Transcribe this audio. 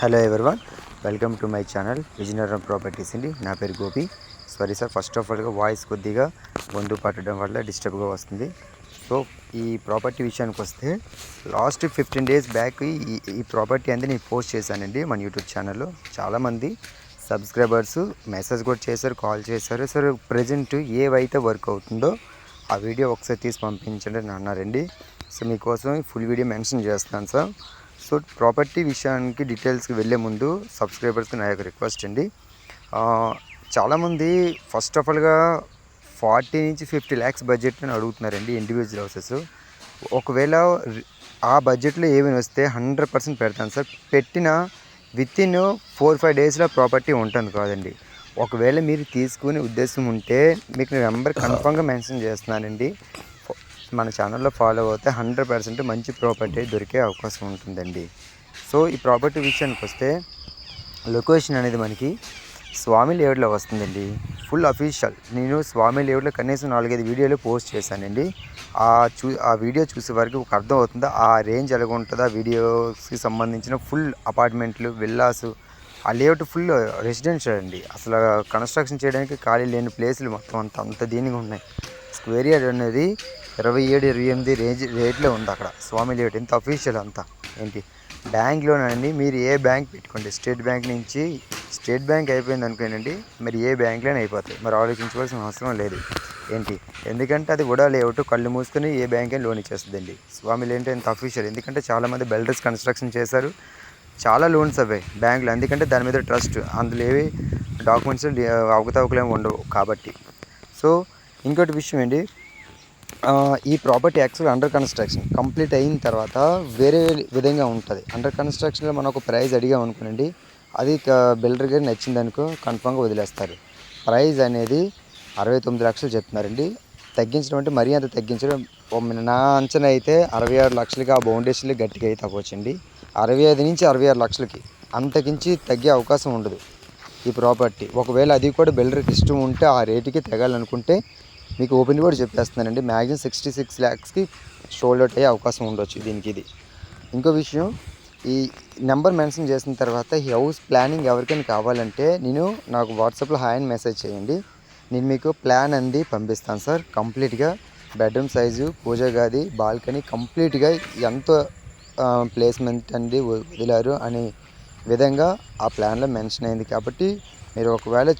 Hello everyone welcome to my channel Vizianagaram properties అండి నా పేరు Gopi. Sorry sir first of ఆల్గా voice కొద్దిగా బొందు పట్టడం వల్ల డిస్టర్బ్గా వస్తుంది. సో ఈ ప్రాపర్టీ విషయానికి వస్తే లాస్ట్ ఫిఫ్టీన్ డేస్ బ్యాక్ ఈ ఈ ప్రాపర్టీ అనేది నేను పోస్ట్ చేశానండి మన యూట్యూబ్ ఛానల్లో చాలామంది సబ్స్క్రైబర్స్ మెసేజ్ కూడా చేశారు కాల్ చేశారు. సార్ ప్రజెంట్ ఏవైతే వర్క్ అవుతుందో ఆ వీడియో ఒకసారి తీసి పంపించండి అని అన్నారండి. సో మీకోసం ఫుల్ వీడియో మెన్షన్ చేస్తాను సార్ సో ప్రాపర్టీ విషయానికి డీటెయిల్స్కి వెళ్ళే ముందు సబ్స్క్రైబర్స్కి నా యొక్క రిక్వెస్ట్ అండి. చాలామంది ఫస్ట్ ఆఫ్ ఆల్గా ఫార్టీ నుంచి ఫిఫ్టీ ల్యాక్స్ బడ్జెట్ అని అడుగుతున్నారండి ఇండివిజువల్ హౌసెస్ ఒకవేళ ఆ బడ్జెట్లో ఏమైనా వస్తే హండ్రెడ్ పర్సెంట్ పెడతాను సార్. పెట్టిన విత్ ఇన్ ఫోర్ ఫైవ్ డేస్లో ప్రాపర్టీ ఉంటుంది కాదండి. ఒకవేళ మీరు తీసుకునే ఉద్దేశం ఉంటే మీకు నెంబర్ కన్ఫామ్గా మెన్షన్ చేస్తున్నానండి. మన ఛానల్లో ఫాలో అవుతే హండ్రెడ్ పర్సెంట్ మంచి ప్రాపర్టీ దొరికే అవకాశం ఉంటుందండి. సో ఈ ప్రాపర్టీ విషయానికి వస్తే లొకేషన్ అనేది మనకి స్వామి లేఅవుట్లో వస్తుందండి. Full official. నేను స్వామి లేఅవుట్లో కనీసం నాలుగైదు వీడియోలు పోస్ట్ చేశానండి. ఆ చూ ఆ వీడియో చూసే వరకు ఒక అర్థం అవుతుందా? ఆ రేంజ్ ఎలాగ ఉంటుందో? ఆ వీడియోస్కి సంబంధించిన ఫుల్ అపార్ట్మెంట్లు విల్లాస్. ఆ లేఅవుట్ ఫుల్ రెసిడెన్షియల్ అండి. అసలు కన్స్ట్రక్షన్ చేయడానికి ఖాళీ లేని ప్లేసులు మొత్తం అంత అంత దీనిగా ఉన్నాయి. స్క్వేర్ యార్డ్ అనేది ఇరవై ఏడు ఇరవై ఎనిమిది రేంజ్ రేట్లో ఉంది అక్కడ. స్వామి లేట్ ఇంత అఫీషియల్ అంతా. ఏంటి? బ్యాంక్ లోన్ అండి మీరు ఏ బ్యాంక్ పెట్టుకోండి? స్టేట్ బ్యాంక్ నుంచి స్టేట్ బ్యాంక్ అయిపోయింది అనుకోనండి మరి ఏ బ్యాంక్లోనే అయిపోతాయి. మరి ఆలోచించవలసిన అవసరం లేదు. ఏంటి? ఎందుకంటే అది కూడా లేఅవుట్. కళ్ళు మూసుకొని ఏ బ్యాంక్ అయినా లోన్ ఇచ్చేస్తుందండి. స్వామి లేంటే ఇంత అఫీషియల్ ఎందుకంటే చాలామంది బిల్డర్స్ కన్స్ట్రక్షన్ చేశారు. చాలా లోన్స్ అవే బ్యాంకులు. ఎందుకంటే దాని మీద ట్రస్ట్. అందులో ఏవి డాక్యుమెంట్స్ అవకతవకలేమి ఉండవు కాబట్టి. సో ఇంకోటి విషయం ఏంటి? ఈ property actual under construction complete అయిన తర్వాత వేరే విధంగా ఉంటుంది. అండర్ కన్స్ట్రక్షన్లో మనం ఒక ప్రైజ్ అడిగాం అనుకోండి అది బిల్డర్ గారు నచ్చింది అనుకో కన్ఫామ్గా వదిలేస్తారు. ప్రైజ్ అనేది అరవై తొమ్మిది లక్షలు చెప్తున్నారండి. తగ్గించడం అంటే మరీ అంత తగ్గించడం నా అంచనా అయితే అరవై ఆరు లక్షలకి ఆ బౌండేషన్లు గట్టిగా అయితే అవ్వచ్చండి. అరవై ఐదు నుంచి అరవై ఆరు లక్షలకి అంతకించి తగ్గే అవకాశం ఉండదు ఈ ప్రాపర్టీ. ఒకవేళ అది కూడా బిల్డర్కి ఇష్టం ఉంటే ఆ రేటుకి తెగాలనుకుంటే మీకు ఓపెన్ కూడా చెప్పేస్తున్నానండి. మ్యాక్సిమం సిక్స్టీ సిక్స్ ల్యాక్స్కి షోల్డ్ అవుట్ అయ్యే అవకాశం ఉండొచ్చు దీనికి ఇది. ఇంకో విషయం ఈ నెంబర్ మెన్షన్ చేసిన తర్వాత ఈ హౌస్ ప్లానింగ్ ఎవరికైనా కావాలంటే నేను నాకు వాట్సాప్లో హాయ్ అని మెసేజ్ చేయండి. నేను మీకు ప్లాన్ అంది పంపిస్తాను సార్. కంప్లీట్గా బెడ్రూమ్ సైజు పూజ గది బాల్కనీ కంప్లీట్గా ఎంత ప్లేస్మెంట్ అంది వదిలారు అనే విధంగా ఆ ప్లాన్లో మెన్షన్ అయింది కాబట్టి మీరు ఒకవేళ